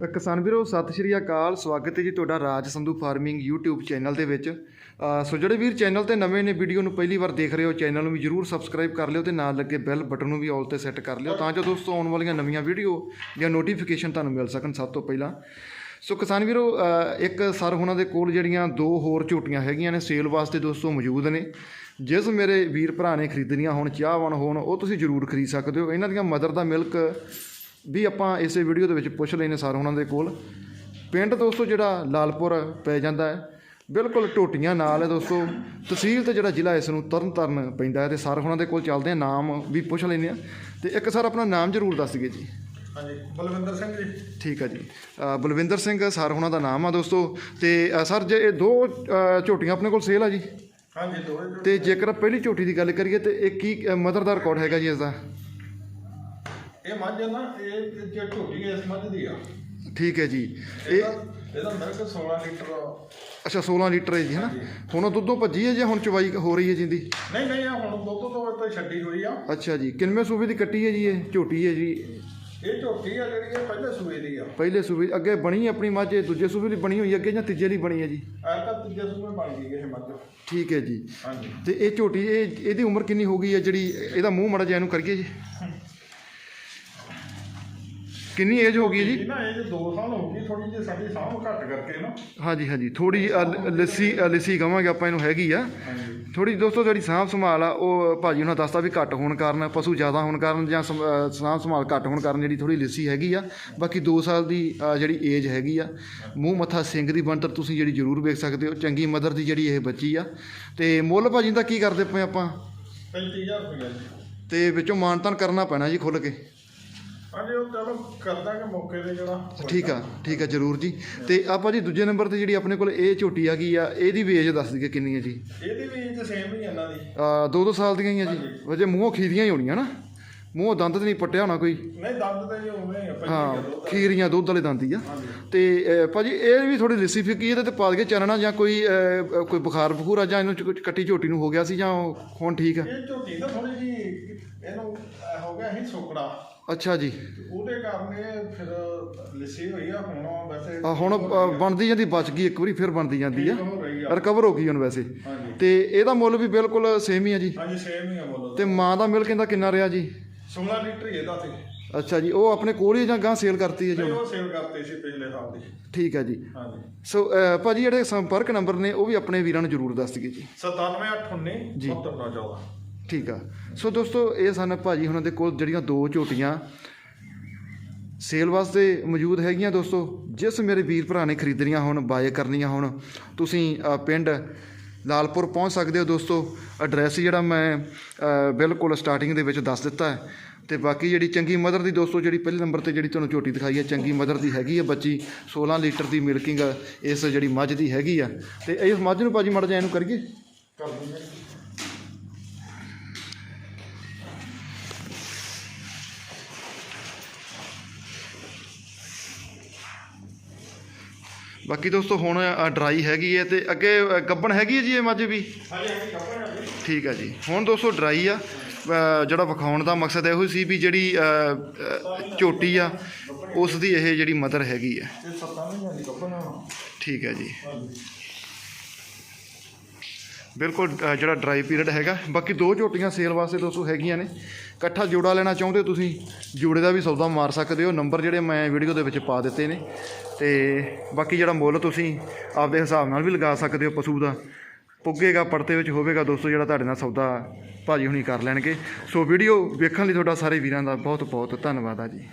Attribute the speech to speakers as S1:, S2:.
S1: ਕਿਸਾਨ ਵੀਰੋ, ਸਤਿ ਸ਼੍ਰੀ ਅਕਾਲ। ਸਵਾਗਤ ਹੈ ਜੀ ਤੁਹਾਡਾ Raj Sandhu farming YouTube channel ਦੇ ਵਿੱਚ। ਸੋ ਜਿਹੜੇ ਵੀਰ ਚੈਨਲ ਤੇ ਨਵੇਂ ਨੇ, ਵੀਡੀਓ ਨੂੰ ਪਹਿਲੀ ਵਾਰ ਦੇਖ ਰਹੇ ਹੋ, ਚੈਨਲ ਨੂੰ ਵੀ ਜਰੂਰ ਸਬਸਕ੍ਰਾਈਬ ਕਰ ਲਿਓ ਤੇ ਨਾਲ ਲੱਗੇ ਬੈਲ ਬਟਨ ਨੂੰ ਵੀ ਆਲ ਤੇ ਸੈੱਟ ਕਰ ਲਿਓ ਤਾਂ ਜੋ ਦੋਸਤੋ ਆਉਣ ਵਾਲੀਆਂ ਨਵੀਆਂ ਵੀਡੀਓ ਜਾਂ ਨੋਟੀਫਿਕੇਸ਼ਨ ਤੁਹਾਨੂੰ ਮਿਲ ਸਕਣ ਸਭ ਤੋਂ ਪਹਿਲਾਂ। ਸੋ ਕਿਸਾਨ ਵੀਰੋ ਇੱਕ ਸਰ ਉਹਨਾਂ ਦੇ ਕੋਲ ਜਿਹੜੀਆਂ ਦੋ ਹੋਰ ਝੂਟੀਆਂ ਹੈਗੀਆਂ ਨੇ, ਸੇਲ ਵਾਸਤੇ ਦੋਸਤੋ ਮੌਜੂਦ ਨੇ। ਜਿਸ ਮੇਰੇ ਵੀਰ ਭਰਾ ਨੇ ਖਰੀਦਣੀਆਂ ਹੋਣ, ਚਾਹਵਾਨ ਹੋਣ, ਉਹ ਤੁਸੀਂ ਜਰੂਰ ਖਰੀਦ ਸਕਦੇ ਹੋ। ਇਹਨਾਂ ਦੀਆਂ ਮਦਰ ਦਾ ਮਿਲਕ ਵੀ ਆਪਾਂ ਇਸੇ ਵੀਡੀਓ ਦੇ ਵਿੱਚ ਪੁੱਛ ਲੈਨੇ ਸਰ ਉਹਨਾਂ ਦੇ ਕੋਲ। ਪਿੰਡ ਦੋਸਤੋ ਜਿਹੜਾ ਲਾਲਪੁਰ ਪੈ ਜਾਂਦਾ ਹੈ ਬਿਲਕੁਲ ਟੋਟੀਆਂ ਨਾਲ ਹੈ ਦੋਸਤੋ। ਤਹਿਸੀਲ ਤੇ ਜਿਹੜਾ ਜ਼ਿਲ੍ਹਾ ਇਸ ਨੂੰ ਤਰਨਤਾਰਨ ਪੈਂਦਾ ਹੈ ਤੇ ਸਰ ਉਹਨਾਂ ਦੇ ਕੋਲ ਚੱਲਦੇ ਆ ਨਾਮ ਵੀ ਪੁੱਛ ਲੈਨੇ ਆ ਤੇ ਇੱਕ ਸਰ ਆਪਣਾ ਨਾਮ ਜ਼ਰੂਰ ਦੱਸ ਦਈਏ ਜੀ।
S2: ਹਾਂਜੀ ਬਲਵਿੰਦਰ ਸਿੰਘ ਜੀ।
S1: ਠੀਕ ਹੈ ਜੀ। ਬਲਵਿੰਦਰ ਸਿੰਘ ਸਰ ਉਹਨਾਂ ਦਾ ਨਾਮ ਆ ਦੋਸਤੋ। ਤੇ ਸਰ ਜੇ ਇਹ ਦੋ ਝੋਟੀਆਂ ਆਪਣੇ ਕੋਲ ਸੇਲ ਆ ਜੀ?
S2: ਹਾਂਜੀ ਜੋ
S1: ਤੇ ਜੇਕਰ ਪਹਿਲੀ ਝੋਟੀ ਦੀ ਗੱਲ ਕਰੀਏ ਤੇ ਇਹ ਕੀ ਮਦਰ ਦਾ ਰਿਕਾਰਡ ਹੈਗਾ ਜੀ ਇਸ ਦਾ?
S2: ਇਹ ਮੱਝ ਹੈ ਨਾ ਇਹ ਜੇ ਝੋਟੀ ਇਸ ਮੱਝ ਦੀ ਆ।
S1: ਠੀਕ ਹੈ ਜੀ। ਇਹ
S2: ਇਹਦਾ ਇਹਦਾ ਮਿਲਕ 16 ਲੀਟਰ
S1: ਅੱਛਾ 16 ਲੀਟਰ ਹੈ ਜੀ ਹੈ ਨਾ ਹੁਣ ਉਹ ਦੁੱਧੋਂ ਭੱਜੀ ਹੈ ਜਾਂ ਹੁਣ ਚਵਾਈ ਹੋ ਰਹੀ ਹੈ ਜਿੰਦੀ?
S2: ਨਹੀਂ ਨਹੀਂ ਆ ਹੁਣ ਦੁੱਧ ਤੋਂ ਇੱਥੇ ਛੱਡੀ ਹੋਈ ਆ।
S1: ਅੱਛਾ ਜੀ ਕਿੰਨਵੇਂ ਸੂਬੇ ਦੀ ਕੱਟੀ ਹੈ ਜੀ ਇਹ ਝੋਟੀ ਹੈ ਜੀ?
S2: ਇਹ ਝੋਟੀ ਆ ਜਿਹੜੀ ਇਹ ਪਹਿਲੇ ਸੂਏ ਦੀ ਆ।
S1: ਪਹਿਲੇ ਸੂਬੇ ਅੱਗੇ ਬਣੀ ਆਪਣੀ ਮੱਝ ਇਹ ਦੂਜੇ ਸੂਬੇ ਲਈ ਬਣੀ ਹੋਈ ਅੱਗੇ ਜਾਂ ਤੀਜੇ ਲਈ ਬਣੀ ਹੈ ਜੀ?
S2: ਐਰ ਤਾਂ ਤੀਜੇ ਸੂਏ ਬਣ ਗਈ ਇਹ ਮੱਝ।
S1: ਠੀਕ ਹੈ ਜੀ।
S2: ਹਾਂਜੀ।
S1: ਤੇ ਇਹ ਝੋਟੀ ਇਹ ਇਹਦੀ ਉਮਰ ਕਿੰਨੀ ਹੋ ਗਈ ਹੈ ਜਿਹੜੀ ਇਹਦਾ ਮੂੰਹ ਮੜਾ ਜਿਹਾ ਇਹਨੂੰ ਕਰੀਏ ਜੀ। ਕਿੰਨੀ ਏਜ ਹੋ ਗਈ ਜੀ?
S2: ਇਹ ਨਾ ਇਹ ਜੇ 2 ਸਾਲ ਹੋ ਗਈ ਥੋੜੀ ਜਿਹੀ ਸਾਡੀ ਸਾਂਭ ਘੱਟ ਕਰਕੇ ਨਾ।
S1: ਹਾਂਜੀ ਹਾਂਜੀ ਥੋੜੀ ਲੱਸੀ ਲੱਸੀ ਕਵਾਂਗੇ ਆਪਾਂ ਇਹਨੂੰ ਹੈਗੀ ਆ।
S2: ਹਾਂਜੀ।
S1: ਥੋੜੀ ਦੋਸਤੋ ਜਿਹੜੀ ਸਾਂਭ ਸੰਭਾਲ ਆ ਉਹ ਭਾਜੀ ਉਹਨਾਂ ਦੱਸਦਾ ਵੀ ਘੱਟ ਹੋਣ ਕਾਰਨ ਪਸ਼ੂ ਜ਼ਿਆਦਾ ਹੋਣ ਕਾਰਨ ਜਾਂ ਅ, ਸਾਂਭ ਸੰਭਾਲ ਘੱਟ ਹੋਣ ਕਾਰਨ ਜਿਹੜੀ ਥੋੜੀ ਲਿੱਸੀ ਹੈਗੀ ਆ। ਬਾਕੀ 2 ਸਾਲ ਦੀ ਅ, ਜਿਹੜੀ ਏਜ ਹੈਗੀ ਆ। ਮੂੰਹ ਮੱਥਾ ਸਿੰਘ ਦੀ ਬਣਤਰ ਤੁਸੀਂ ਜਿਹੜੀ ਜ਼ਰੂਰ ਵੇਖ ਸਕਦੇ ਹੋ ਚੰਗੀ ਮਦਰ ਦੀ ਜਿਹੜੀ ਇਹ ਬੱਚੀ ਆ। ਤੇ ਮੁੱਲ ਭਾਜੀ ਦਾ ਕੀ ਕਰਦੇ ਪਏ ਆਪਾਂ?
S2: 35000 ਰੁਪਏ ਜੀ।
S1: ਤੇ ਵਿੱਚੋਂ ਮਾਨਤਾਨ ਕਰਨਾ ਪੈਣਾ ਜੀ ਖੁੱਲ ਕੇ।
S2: ਹਾਂਜੀ ਉਹ ਚਲੋ ਕਰ ਦਾਂਗੇ ਮੌਕੇ ਤੇ ਜਿਹੜਾ
S1: ਠੀਕ ਆ ਠੀਕ ਆ ਜ਼ਰੂਰ ਜੀ। ਤੇ ਆਪਾਂ ਜੀ ਦੂਜੇ ਨੰਬਰ ਤੇ ਜਿਹੜੀ ਆਪਣੇ ਕੋਲ ਇਹ ਝੋਟੀ ਆ ਗਈ ਆ ਇਹਦੀ ਵੀ ਏਜ ਦੱਸ ਦਈਏ ਕਿੰਨੀ ਹੈ ਜੀ?
S2: ਇਹਦੀ ਵੀ ਏਜ ਸੇਮ ਹੀ ਆ ਇਹਨਾਂ ਦੀ।
S1: ਆ ਦੋ ਦੋ ਸਾਲ ਦੀਆਂ ਹੀ ਆ ਜੀ। ਵਜੇ ਮੂੰਹੋਂ ਖੀਰੀਆਂ ਹੀ ਹੋਣੀਆਂ ਨਾ। ਮੂੰਹੋਂ ਦੰਦ ਤੇ ਨਹੀਂ ਪੱਟਿਆ ਹੋਣਾ ਕੋਈ।
S2: ਨਹੀਂ ਦੰਦ ਤੇ ਜੀ ਉਵੇਂ ਹੀ ਆ
S1: ਹਾਂ ਖੀਰੀਆਂ ਦੁੱਧ ਵਾਲੇ ਦੰਦ ਹੀ ਆ। ਤੇ ਭਾਜੀ ਇਹ ਵੀ ਥੋੜੀ ਲਿੱਸੀ ਫਿੱਕੀ ਇਹਦੇ ਤੇ ਪਾ ਕੇ ਚਾਨਣਾ ਜਾਂ ਕੋਈ ਕੋਈ ਬੁਖਾਰ ਬਖੂਰ ਆ ਜਾਂ ਇਹਨੂੰ ਕੱਟੀ ਝੋਟੀ ਨੂੰ ਹੋ ਗਿਆ ਸੀ ਜਾਂ ਉਹ ਹੁਣ ਠੀਕ ਆ?
S2: ਇਹ ਝੋਟੀ ਨਾ ਥੋੜੀ ਜੀ ਇਹਨੂੰ ਅਹ ਹੋ ਗਿਆ ਸੀ ਸੁੱਕੜਾ।
S1: ਅੱਛਾ ਜੀ।
S2: ਉਹਦੇ ਕਾਰਨ ਇਹ ਫਿਰ ਲਿੱਸੀ ਹੋਈ ਆ ਹੁਣ ਵੈਸੇ
S1: ਆ ਹੁਣ ਬਣਦੀ ਜਾਂਦੀ ਬਚ ਗਈ ਇੱਕ ਵਾਰੀ ਫਿਰ ਬਣਦੀ ਜਾਂਦੀ ਆ। ਰਿਕਵਰ ਹੋ ਗਈ ਹੁਣ ਵੈਸੇ। ਤੇ ਇਹਦਾ ਮੁੱਲ ਵੀ ਬਿਲਕੁਲ ਸੇਮ ਹੀ ਆ ਜੀ।
S2: ਹਾਂਜੀ ਸੇਮ ਹੀ ਆ ਬੋਲੋ
S1: ਤੇ ਮਾਂ ਦਾ ਮਿਲਕ ਇਹਦਾ ਕਿੰਨਾ ਰਿਹਾ ਜੀ?
S2: 16 ਲੀਟਰ ਹੀ ਇਹਦਾ ਸੀ।
S1: ਅੱਛਾ ਜੀ ਉਹ ਆਪਣੇ ਕੋਲ ਹੀ ਜਾਂ ਗਾਂ ਸੇਲ ਕਰਤੀ ਹੈ ਜੀ
S2: ਨਹੀਂ
S1: ਹੁਣ?
S2: ਉਹ ਸੇਲ ਕਰਤੇ ਸੀ ਪਿਛਲੇ ਸਾਲ ਦੀ।
S1: ਠੀਕ ਹੈ ਜੀ।
S2: ਹਾਂਜੀ।
S1: ਸੋ ਅ, ਭਾਜੀ ਜਿਹੜੇ ਸੰਪਰਕ ਨੰਬਰ ਨੇ ਉਹ ਵੀ ਆਪਣੇ ਵੀਰਾਂ ਨੂੰ ਜ਼ਰੂਰ ਦੱਸ ਦਈਏ ਜੀ।
S2: 97819
S1: ਜੀ।
S2: 70914
S1: ਠੀਕ ਆ। ਸੋ ਦੋਸਤੋ ਇਹ ਸਨ ਭਾਜੀ ਉਹਨਾਂ ਦੇ ਕੋਲ ਜਿਹੜੀਆਂ ਦੋ ਝੋਟੀਆਂ ਸੇਲ ਵਾਸਤੇ ਮੌਜੂਦ ਹੈਗੀਆਂ ਦੋਸਤੋ। ਜਿਸ ਮੇਰੇ ਵੀਰ ਭਰਾ ਨੇ ਖਰੀਦਣੀਆਂ ਹੁਣ ਬਾਏ ਕਰਨੀਆਂ ਹੁਣ ਤੁਸੀਂ ਅ, ਪਿੰਡ ਲਾਲਪੁਰ ਪਹੁੰਚ ਸਕਦੇ ਹੋ ਦੋਸਤੋ। ਐਡਰੈਸ ਜਿਹੜਾ ਮੈਂ ਬਿਲਕੁਲ ਸਟਾਰਟਿੰਗ ਦੇ ਵਿੱਚ ਦੱਸ ਦਿੱਤਾ ਹੈ। ਤੇ ਬਾਕੀ ਜਿਹੜੀ ਚੰਗੀ ਮਦਰ ਦੀ ਦੋਸਤੋ, ਜਿਹੜੀ ਪਹਿਲੇ ਨੰਬਰ ਤੇ ਜਿਹੜੀ ਤੁਹਾਨੂੰ ਝੋਟੀ ਦਿਖਾਈ ਹੈ, ਚੰਗੀ ਮਦਰ ਦੀ ਹੈਗੀ ਹੈ ਬੱਚੀ 16 ਲੀਟਰ ਦੀ ਮਿਲਕਿੰਗ ਇਸ ਜਿਹੜੀ ਮੱਝ ਦੀ ਹੈਗੀ ਆ। ਤੇ ਇਸ ਮੱਝ ਨੂੰ ਭਾਜੀ ਮੜ ਜਾ ਇਹਨੂੰ ਕਰੀਏ।
S2: ਕਰ ਦੂੰਗੇ
S1: ਬਾਕੀ ਦੋਸਤੋ ਹੁਣ ਡਰਾਈ ਹੈਗੀ ਹੈ ਤੇ ਅੱਗੇ ਗੱਬਣ ਹੈਗੀ ਹੈ ਜੀ ਇਹ ਮੱਝ ਵੀ? ਠੀਕ ਹੈ ਜੀ। ਹੁਣ ਦੋਸਤੋ ਡਰਾਈ ਆ। ਜਿਹੜਾ ਵਿਖਾਉਣ ਦਾ ਮਕਸਦ ਇਹੋ ਸੀ ਵੀ ਜਿਹੜੀ ਝੋਟੀ ਆ ਉਸ ਦੀ ਇਹ ਜਿਹੜੀ ਮਦਰ ਹੈਗੀ ਹੈ। ਠੀਕ ਹੈ ਜੀ। ਬਿਲਕੁਲ ਅ, ਜਿਹੜਾ ਡਰਾਈ ਪੀਰੀਅਡ ਹੈਗਾ। ਬਾਕੀ ਦੋ ਝੋਟੀਆਂ ਸੇਲ ਵਾਸਤੇ ਦੋਸਤੋ ਹੈਗੀਆਂ ਨੇ। ਇਕੱਠਾ ਜੋੜਾ ਲੈਣਾ ਚਾਹੁੰਦੇ ਹੋ ਤੁਸੀਂ ਜੋੜੇ ਦਾ ਵੀ ਸੌਦਾ ਮਾਰ ਸਕਦੇ ਹੋ। ਨੰਬਰ ਜਿਹੜੇ ਮੈਂ ਵੀਡੀਓ ਦੇ ਵਿੱਚ ਪਾ ਦਿੱਤੇ ਨੇ। ਤੇ ਬਾਕੀ ਜਿਹੜਾ ਮੁੱਲ ਤੁਸੀਂ ਆਪਦੇ ਹਿਸਾਬ ਨਾਲ ਵੀ ਲਗਾ ਸਕਦੇ ਹੋ ਪਸ਼ੂ ਦਾ ਪੁੱਗੇਗਾ ਪਰਤੇ ਵਿੱਚ ਹੋਵੇਗਾ ਦੋਸਤੋ ਜਿਹੜਾ ਤੁਹਾਡੇ ਨਾਲ ਸੌਦਾ ਭਾਜੀ ਹੁਣੀ ਕਰ ਲੈਣਗੇ। ਸੋ ਵੀਡੀਓ ਵੇਖਣ ਲਈ ਤੁਹਾਡਾ ਸਾਰੇ ਵੀਰਾਂ ਦਾ ਬਹੁਤ ਬਹੁਤ ਧੰਨਵਾਦ ਆ ਜੀ।